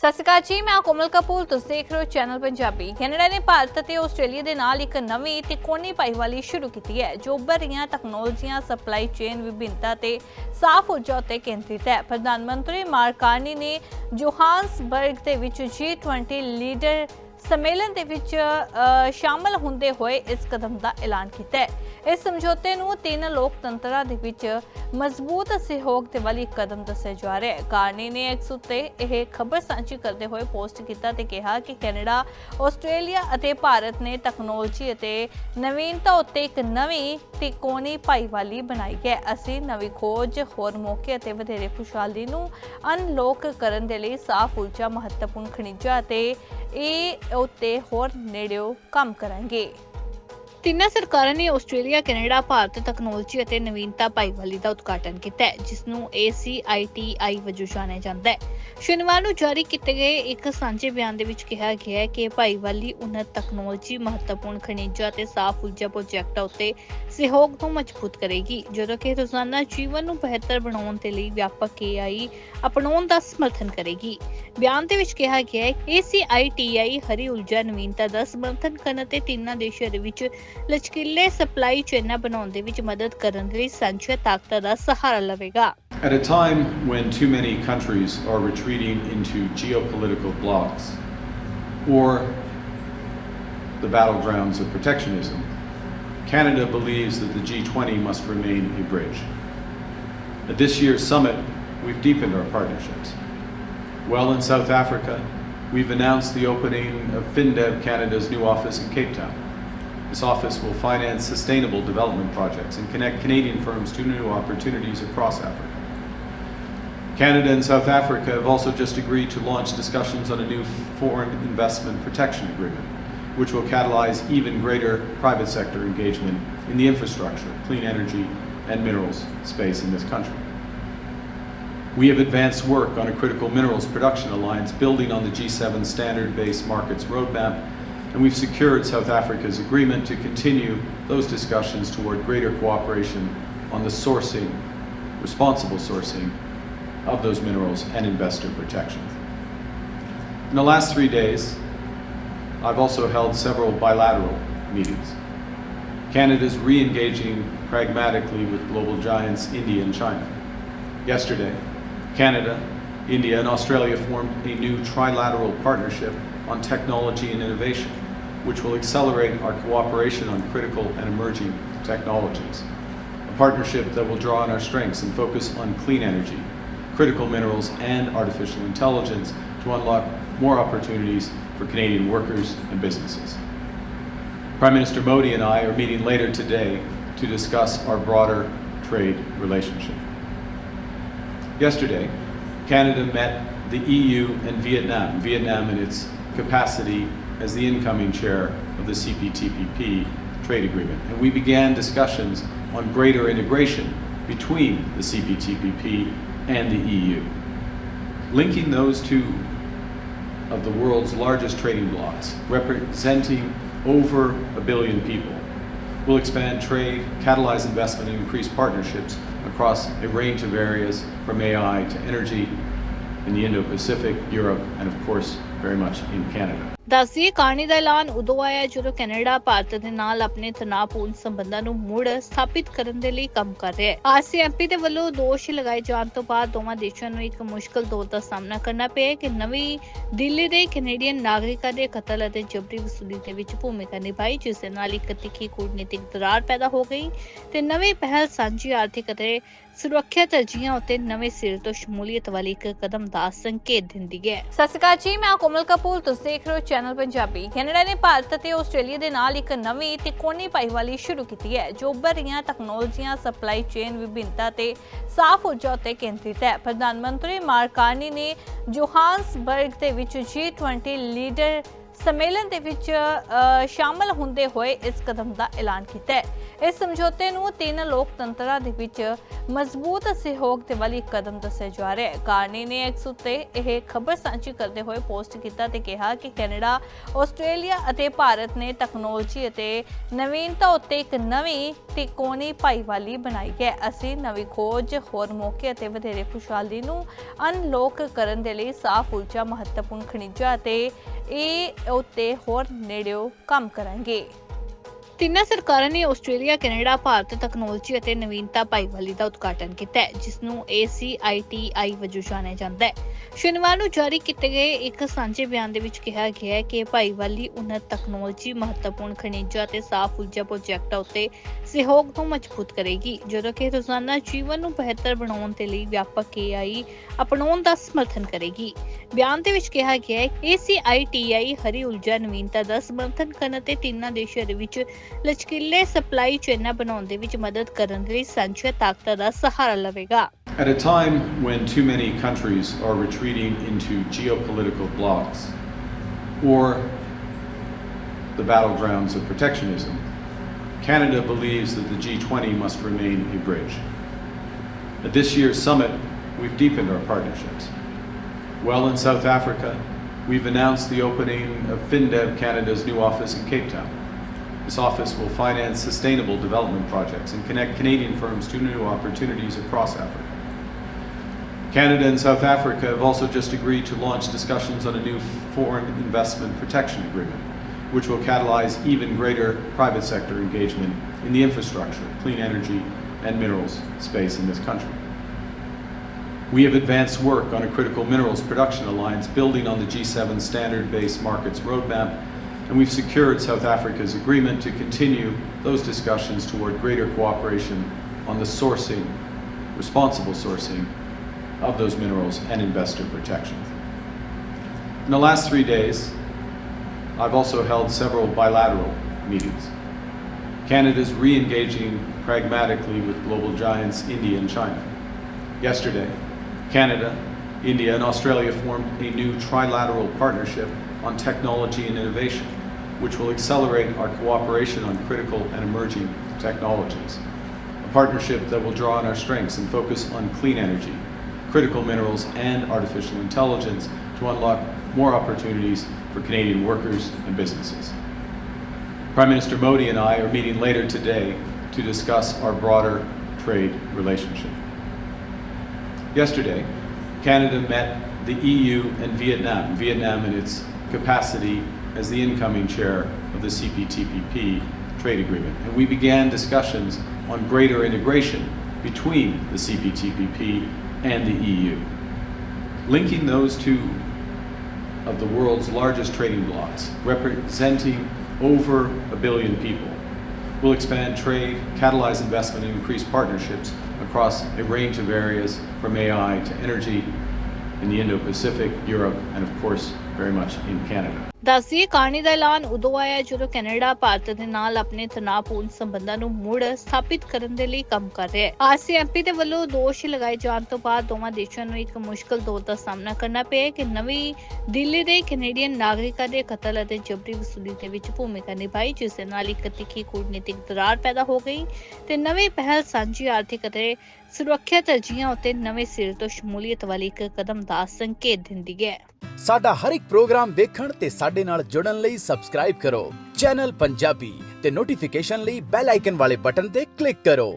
ਸਤਿ ਸ਼੍ਰੀ ਅਕਾਲ ਜੀ, ਮੈਂ ਕੋਮਲ ਕਪੂਰ, ਤੁਸੀਂ ਦੇਖ ਰਹੇ ਹੋ ਚੈਨਲ ਪੰਜਾਬੀ। ਕੈਨੇਡਾ ਨੇ ਭਾਰਤ ਅਤੇ ਆਸਟ੍ਰੇਲੀਆ ਦੇ ਨਾਲ ਇੱਕ ਨਵੀਂ ਤਿਕੋਣੀ ਭਾਈਵਾਲੀ ਸ਼ੁਰੂ ਕੀਤੀ ਹੈ, ਜੋ ਉੱਭਰ ਰਹੀਆਂ ਟੈਕਨੋਲੋਜੀਆਂ ਸਪਲਾਈ ਚੇਨ ਵਿਭਿੰਨਤਾ ਤੇ ਸਾਫ਼ ਊਰਜਾ ਉੱਤੇ ਕੇਂਦਰਿਤ ਹੈ। ਪ੍ਰਧਾਨ ਮੰਤਰੀ ਮਾਰਕ ਨੇ ਜੋਹਾਨਸਬਰਗ ਦੇ ਵਿੱਚ G20 ਲੀਡਰ ਸੰਮੇਲਨ ਦੇ ਵਿੱਚ ਸ਼ਾਮਲ ਹੁੰਦੇ ਹੋਏ ਇਸ ਕਦਮ ਦਾ ਐਲਾਨ ਕੀਤਾ ਹੈ। ਇਸ ਸਮਝੌਤੇ ਨੂੰ ਤਿੰਨ ਲੋਕਤੰਤਰਾਂ ਦੇ ਵਿੱਚ ਮਜ਼ਬੂਤ ਸਹਿਯੋਗ ਦੇ ਵਾਲੀ ਕਦਮ ਦੱਸਿਆ ਜਾ ਰਿਹਾ ਹੈ। ਕਾਰਨੀ ਨੇ ਐਕਸ ਉੱਤੇ ਇਹ ਖਬਰ ਸਾਂਝੀ ਕਰਦੇ ਹੋਏ ਪੋਸਟ ਕੀਤਾ ਤੇ ਕਿਹਾ ਕਿ ਕੈਨੇਡਾ, ਆਸਟ੍ਰੇਲੀਆ ਅਤੇ ਭਾਰਤ ਨੇ ਟੈਕਨੋਲੋਜੀ ਅਤੇ ਨਵੀਨਤਾ ਉੱਤੇ ਇੱਕ ਨਵੀਂ ਤਿਕੋਣੀ ਭਾਈਵਾਲੀ ਬਣਾਈ ਹੈ। ਅਸੀਂ ਨਵੀਂ ਖੋਜ, ਹੋਰ ਮੌਕੇ ਅਤੇ ਵਧੇਰੇ ਖੁਸ਼ਹਾਲੀ ਨੂੰ ਅਨਲੋਕ ਕਰਨ ਦੇ ਲਈ ਸਾਫ਼ ਊਰਜਾ, ਮਹੱਤਵਪੂਰਨ ਖਣਿਜਾਂ ਅਤੇ ਇਹ ਉੱਤੇ ਹੋਰ ਨੇੜਿਓਂ ਕੰਮ ਕਰਾਂਗੇ। ਤਿੰਨਾਂ ਸਰਕਾਰਾਂ ਨੇ ਆਸਟ੍ਰੇਲੀਆ, ਕੈਨੇਡਾ, ਭਾਰਤ ਟੈਕਨੋਲੋਜੀ ਅਤੇ ਨਵੀਨਤਾ ਭਾਈਵਾਲੀ ਦਾ ਉਦਘਾਟਨ ਕੀਤਾ ਹੈ ਜਿਸ ਨੂੰ ACITI ਵਜੋਂ ਜਾਣਿਆ ਜਾਂਦਾ ਹੈ। ਸ਼ਨੀਵਾਰ ਨੂੰ ਜਾਰੀ ਕੀਤੇ ਗਏ ਇੱਕ ਸਾਂਝੇ ਬਿਆਨ ਦੇ ਵਿੱਚ ਕਿਹਾ ਗਿਆ ਹੈ ਕਿ ਇਹ ਭਾਈਵਾਲੀ ਉਨਤ ਟੈਕਨੋਲੋਜੀ ਮਹੱਤਵਪੂਰਨ ਖਣਿਜਾਂ ਅਤੇ ਸਾਫ਼ ਊਰਜਾ ਪ੍ਰੋਜੈਕਟਾਂ ਉੱਤੇ ਸਹਿਯੋਗ ਨੂੰ ਮਜ਼ਬੂਤ ਕਰੇਗੀ ਜਦੋਂ ਕਿ ਰੋਜ਼ਾਨਾ ਜੀਵਨ ਨੂੰ ਬਿਹਤਰ ਬਣਾਉਣ ਦੇ ਲਈ ਵਿਆਪਕ AI ਅਪਣਾਉਣ ਦਾ ਸਮਰਥਨ ਕਰੇਗੀ। ਬਿਆਨ ਦੇ ਵਿੱਚ ਕਿਹਾ ਗਿਆ ਹੈ ACITI ਹਰੀ ਊਰਜਾ ਨਵੀਨਤਾ ਦਾ ਸਮਰਥਨ ਕਰਨ ਅਤੇ ਤਿੰਨਾਂ ਦੇਸ਼ਾਂ ਦੇ ਵਿੱਚ ਲਚਕੀਲੇ ਸਪਲਾਈ ਚੇਨਾਂ ਬਣਾਉਣ ਦੇ ਵਿੱਚ ਮਦਦ ਕਰਨ ਦੇ ਲਈ ਸਾਂਝੀਆਂ ਤਾਕਤਾਂ ਦਾ ਸਹਾਰਾ ਲਵੇਗਾ At a time when too many countries are retreating into geopolitical blocs or the battlegrounds of protectionism, Canada believes that the G20 must remain a bridge. At this year's summit, we've deepened our partnerships. Well, in South Africa, we've announced the opening of FinDev Canada's new office in Cape Town. This office will finance sustainable development projects and connect Canadian firms to new opportunities across Africa. Canada and South Africa have also just agreed to launch discussions on a new foreign investment protection agreement, which will catalyze even greater private sector engagement in the infrastructure, clean energy, and minerals space in this country. We have advanced work on a critical minerals production alliance building on the G7 standard based markets roadmap, and we've secured South Africa's agreement to continue those discussions toward greater cooperation on the sourcing, responsible sourcing of those minerals and investor protection. In the last three days, I've also held several bilateral meetings. Canada's re engaging pragmatically with global giants India and China. Yesterday, Canada, India, and Australia formed a new trilateral partnership on technology and innovation, which will accelerate our cooperation on critical and emerging technologies. A partnership that will draw on our strengths and focus on clean energy, critical minerals, and artificial intelligence to unlock more opportunities for Canadian workers and businesses. Prime Minister Modi and I are meeting later today to discuss our broader trade relationship. Yesterday, Canada met the EU and Vietnam, Vietnam in its capacity as the incoming chair of the CPTPP trade agreement. And we began discussions on greater integration between the CPTPP and the EU. Linking those two of the world's largest trading blocs, representing over a billion people, will expand trade, catalyze investment, and increase partnerships across a range of areas from AI to energy in the Indo Pacific, Europe, and of course, very much in Canada. ਦੱਸਦੀਏ Carney ਦਾ ਐਲਾਨ ਉਦੋਂ ਆਇਆ ਜਦੋਂ Canada Bharat ਦੇ ਨਾਲ ਆਪਣੇ ਤਣਾਅਪੂਰਨ ਸੰਬੰਧਾਂ ਨੂੰ ਮੁੜ ਸਥਾਪਿਤ ਕਰਨ ਦੇ ਲਈ ਕੰਮ ਕਰ ਰਿਹਾ ਹੈ ਆਰਸੀਐਮਪੀ ਦੇ ਵੱਲੋਂ ਦੋਸ਼ ਲਗਾਏ ਜਾਣ ਤੋਂ ਬਾਅਦ ਦੋਵਾਂ ਦੇਸ਼ਾਂ ਨੂੰ ਇੱਕ ਮੁਸ਼ਕਲ ਦੌਰ ਦਾ ਸਾਹਮਣਾ ਕਰਨਾ ਪਿਆ ਹੈ ਕਿ ਨਵੀਂ ਦਿੱਲੀ ਦੇ ਕੈਨੇਡੀਅਨ ਨਾਗਰਿਕਾਂ ਦੇ ਕਤਲ ਅਤੇ ਜਬਰੀ ਵਸੂਲੀ ਦੇ ਵਿੱਚ ਭੂਮਿਕਾ ਨਿਭਾਈ ਜਿਸ ਦੇ ਨਾਲ ਇੱਕ ਤਿੱਖੀ ਕੂਟਨੀਤਿਕ ਦਰਾਰ ਪੈਦਾ ਹੋ ਗਈ ਤੇ ਨਵੀਂ ਪਹਿਲ ਸਾਂਝੀ ਆਰਥਿਕ ਅਤੇ ਸੁਰੱਖਿਆ ਤਰਜੀਹਾਂ ਉੱਤੇ ਨਵੇਂ ਸਿਰੇ ਤੋਂ ਸ਼ਮੂਲੀਅਤ ਵਾਲੀ ਇੱਕ ਕਦਮ ਦਾ ਸੰਕੇਤ ਦਿੰਦੀ ਹੈ ਸਤਿ ਸ਼੍ਰੀ ਅਕਾਲ ਜੀ ਮੈਂ ਕੋਮਲ ਕਪੂਰ, ਤੁਸੀਂ ਦੇਖ ਰਹੇ ਹੋ ਚੈਨਲ ਪੰਜਾਬੀ ਕੈਨੇਡਾ ਨੇ ਭਾਰਤ ਅਤੇ ਆਸਟ੍ਰੇਲੀਆ ਦੇ ਨਾਲ ਇੱਕ ਨਵੀਂ ਤਿਕੋਣੀ ਭਾਈਵਾਲੀ ਸ਼ੁਰੂ ਕੀਤੀ ਹੈ, ਜੋ ਉੱਭਰ ਰਹੀਆਂ ਟੈਕਨੋਲੋਜੀਆਂ ਸਪਲਾਈ ਚੇਨ ਵਿਭਿੰਨਤਾ ਤੇ ਸਾਫ਼ ਊਰਜਾ ਉੱਤੇ ਕੇਂਦਰਿਤ ਹੈ। ਪ੍ਰਧਾਨ ਮੰਤਰੀ ਮਾਰਕਾਨੀ ਨੇ ਜੋਹਾਨਸਬਰਗ ਦੇ ਵਿੱਚ G20 ਲੀਡਰ ਸੰਮੇਲਨ ਦੇ ਵਿੱਚ ਸ਼ਾਮਲ ਹੁੰਦੇ ਹੋਏ ਇਸ ਕਦਮ ਦਾ ਐਲਾਨ ਕੀਤਾ ਹੈ। ਇਸ ਸਮਝੌਤੇ ਨੂੰ ਤਿੰਨ ਲੋਕਤੰਤਰਾਂ ਦੇ ਵਿੱਚ ਮਜ਼ਬੂਤ ਸਹਿਯੋਗ ਦੇ ਵਾਲੀ ਕਦਮ ਦੱਸਿਆ ਜਾ ਰਿਹਾ ਹੈ। ਕਾਰਨੀ ਨੇ ਐਕਸ ਉੱਤੇ ਇਹ ਖਬਰ ਸਾਂਝੀ ਕਰਦੇ ਹੋਏ ਪੋਸਟ ਕੀਤਾ ਤੇ ਕਿਹਾ ਕਿ ਕੈਨੇਡਾ, ਆਸਟ੍ਰੇਲੀਆ ਅਤੇ ਭਾਰਤ ਨੇ ਟੈਕਨੋਲੋਜੀ ਅਤੇ ਨਵੀਨਤਾ ਉੱਤੇ ਇੱਕ ਨਵੀਂ ਤਿਕੋਣੀ ਭਾਈਵਾਲੀ ਬਣਾਈ ਹੈ। ਅਸੀਂ ਨਵੀਂ ਖੋਜ, ਹੋਰ ਮੌਕੇ ਅਤੇ ਵਧੇਰੇ ਖੁਸ਼ਹਾਲੀ ਨੂੰ ਅਨਲੋਕ ਕਰਨ ਦੇ ਲਈ ਸਾਫ਼ ਊਰਜਾ ਮਹੱਤਵਪੂਰਨ ਖਣਿਜਾਂ ਅਤੇ ਇਹ ਉੱਤੇ ਹੋਰ ਨੇੜਿਓਂ ਕੰਮ ਕਰਾਂਗੇ। ਤਿੰਨਾਂ ਸਰਕਾਰਾਂ ਨੇ ਆਸਟ੍ਰੇਲੀਆ, ਕੈਨੇਡਾ, ਭਾਰਤ ਤਕਨਾਲੋਜੀ ਅਤੇ ਨਵੀਨਤਾ ਭਾਈਵਾਲੀ ਦਾ ਉਦਘਾਟਨ ਕੀਤਾ ਹੈ ਜਿਸ ਨੂੰ ACITI ਵਜੋਂ ਜਾਣਿਆ ਜਾਂਦਾ ਹੈ। ਸ਼ਨੀਵਾਰ ਨੂੰ ਜਾਰੀ ਕੀਤੇ ਗਏ ਇੱਕ ਸਾਂਝੇ ਬਿਆਨ ਦੇ ਵਿੱਚ ਕਿਹਾ ਗਿਆ ਹੈ ਕਿ ਭਾਈਵਾਲੀ ਉਨਤ ਤਕਨਾਲੋਜੀ, ਮਹੱਤਵਪੂਰਨ ਖਣਿਜਾਂ ਅਤੇ ਸਾਫ਼ ਊਰਜਾ ਪ੍ਰੋਜੈਕਟਾਂ ਉੱਤੇ ਸਹਿਯੋਗ ਨੂੰ ਮਜ਼ਬੂਤ ਕਰੇਗੀ ਜਦੋਂ ਕਿ ਰੋਜ਼ਾਨਾ ਜੀਵਨ ਨੂੰ ਬਿਹਤਰ ਬਣਾਉਣ ਦੇ ਲਈ ਵਿਆਪਕ AI ਅਪਣਾਉਣ ਦਾ ਸਮਰਥਨ ਕਰੇਗੀ। ਬਿਆਨ ਦੇ ਵਿੱਚ ਕਿਹਾ ਗਿਆ ਹੈ ACITI ਹਰੀ ਊਰਜਾ ਨਵੀਨਤਾ ਦਾ ਸਮਰਥਨ ਕਰਨ ਅਤੇ ਤਿੰਨਾਂ ਦੇਸ਼ਾਂ ਦੇ ਵਿੱਚ ਲਚਕੀਲੇ ਸਪਲਾਈ ਚੇਨਾਂ ਬਣਾਉਣ ਦੇ ਵਿੱਚ ਮਦਦ ਕਰਨ ਦੇ ਲਈ ਸਾਂਝੀਆਂ ਤਾਕਤਾਂ ਦਾ ਸਹਾਰਾ ਲਵੇਗਾ At a time when too many countries are retreating into geopolitical blocs or the battlegrounds of protectionism, Canada believes that the G20 must remain a bridge. At this year's summit, we've deepened our partnerships. Well, in South Africa, we've announced the opening of FinDev Canada's new office in Cape Town. This office will finance sustainable development projects and connect Canadian firms to new opportunities across Africa. Canada and South Africa have also just agreed to launch discussions on a new foreign investment protection agreement, which will catalyze even greater private sector engagement in the infrastructure, clean energy, and minerals space in this country. We have advanced work on a critical minerals production alliance building on the G7 standard based markets roadmap, and we've secured South Africa's agreement to continue those discussions toward greater cooperation on the sourcing, responsible sourcing of those minerals and investor protection. In the last three days, I've also held several bilateral meetings. Canada is re engaging pragmatically with global giants India and China. Yesterday, Canada, India, and Australia formed a new trilateral partnership on technology and innovation, which will accelerate our cooperation on critical and emerging technologies. A partnership that will draw on our strengths and focus on clean energy, critical minerals, and artificial intelligence to unlock more opportunities for Canadian workers and businesses. Prime Minister Modi and I are meeting later today to discuss our broader trade relationship. Yesterday, Canada met the EU and Vietnam, Vietnam in its capacity as the incoming chair of the CPTPP trade agreement. And we began discussions on greater integration between the CPTPP and the EU. Linking those two of the world's largest trading blocs, representing over a billion people, will expand trade, catalyze investment, and increase partnerships across a range of areas from AI to energy in the Indo Pacific, Europe, and of course, very much in Canada. ਦੱਸਦੀ ਕਹਾਣੀ ਦਾ ਐਲਾਨ ਉਦੋਂ ਆਇਆ ਜਦੋਂ Canada, Bharat ਦੇ ਨਾਲ ਆਪਣੇ ਤਣਾਅਪੂਰਨ ਸੰਬੰਧਾਂ ਨੂੰ ਮੁੜ ਸਥਾਪਿਤ ਕਰਨ ਦੇ ਲਈ ਕੰਮ ਕਰ ਰਿਹਾ ਹੈ। ਆਰਸੀਐਮਪੀ ਦੇ ਵੱਲੋਂ ਦੋਸ਼ ਲਗਾਏ ਜਾਣ ਤੋਂ ਬਾਅਦ ਦੋਵਾਂ ਦੇਸ਼ਾਂ ਨੂੰ ਇੱਕ ਮੁਸ਼ਕਲ ਦੌਰ ਦਾ ਸਾਹਮਣਾ ਕਰਨਾ ਪਿਆ ਹੈ ਕਿ ਨਵੀਂ ਦਿੱਲੀ ਦੇ ਕੈਨੇਡੀਅਨ ਨਾਗਰਿਕਾਂ ਦੇ ਕਤਲ ਅਤੇ ਜਬਰੀ ਵਸੂਲੀ ਦੇ ਵਿੱਚ ਭੂਮਿਕਾ ਨਿਭਾਈ, ਜਿਸ ਦੇ ਨਾਲ ਇੱਕ ਤਿੱਖੀ ਕੂਟਨੀਤਿਕ ਦਰਾਰ ਪੈਦਾ ਹੋ ਗਈ ਤੇ ਨਵੀਂ ਪਹਿਲ ਸਾਂਝੀ ਆਰਥਿਕ ਅਤੇ ਸੁਰੱਖਿਆ ਤਰਜੀਹਾਂ ਉੱਤੇ ਨਵੇਂ ਸਿਰੇ ਤੋਂ ਸ਼ਮੂਲੀਅਤ ਵਾਲੀ ਇੱਕ ਕਦਮ ਦਾ ਸੰਕੇਤ ਦਿੰਦੀ ਹੈ। ਸਾਡਾ ਹਰ ਇੱਕ ਪ੍ਰੋਗਰਾਮ ਦੇਖਣ ਤੇ ਸਾਡੇ ਨਾਲ ਜੁੜਨ ਲਈ ਸਬਸਕ੍ਰਾਈਬ ਕਰੋ। ਚੈਨਲ ਪੰਜਾਬੀ ਤੇ ਨੋਟੀਫਿਕੇਸ਼ਨ ਲਈ ਬੈਲ ਆਈਕਨ ਵਾਲੇ ਬਟਨ ਤੇ ਕਲਿੱਕ ਕਰੋ।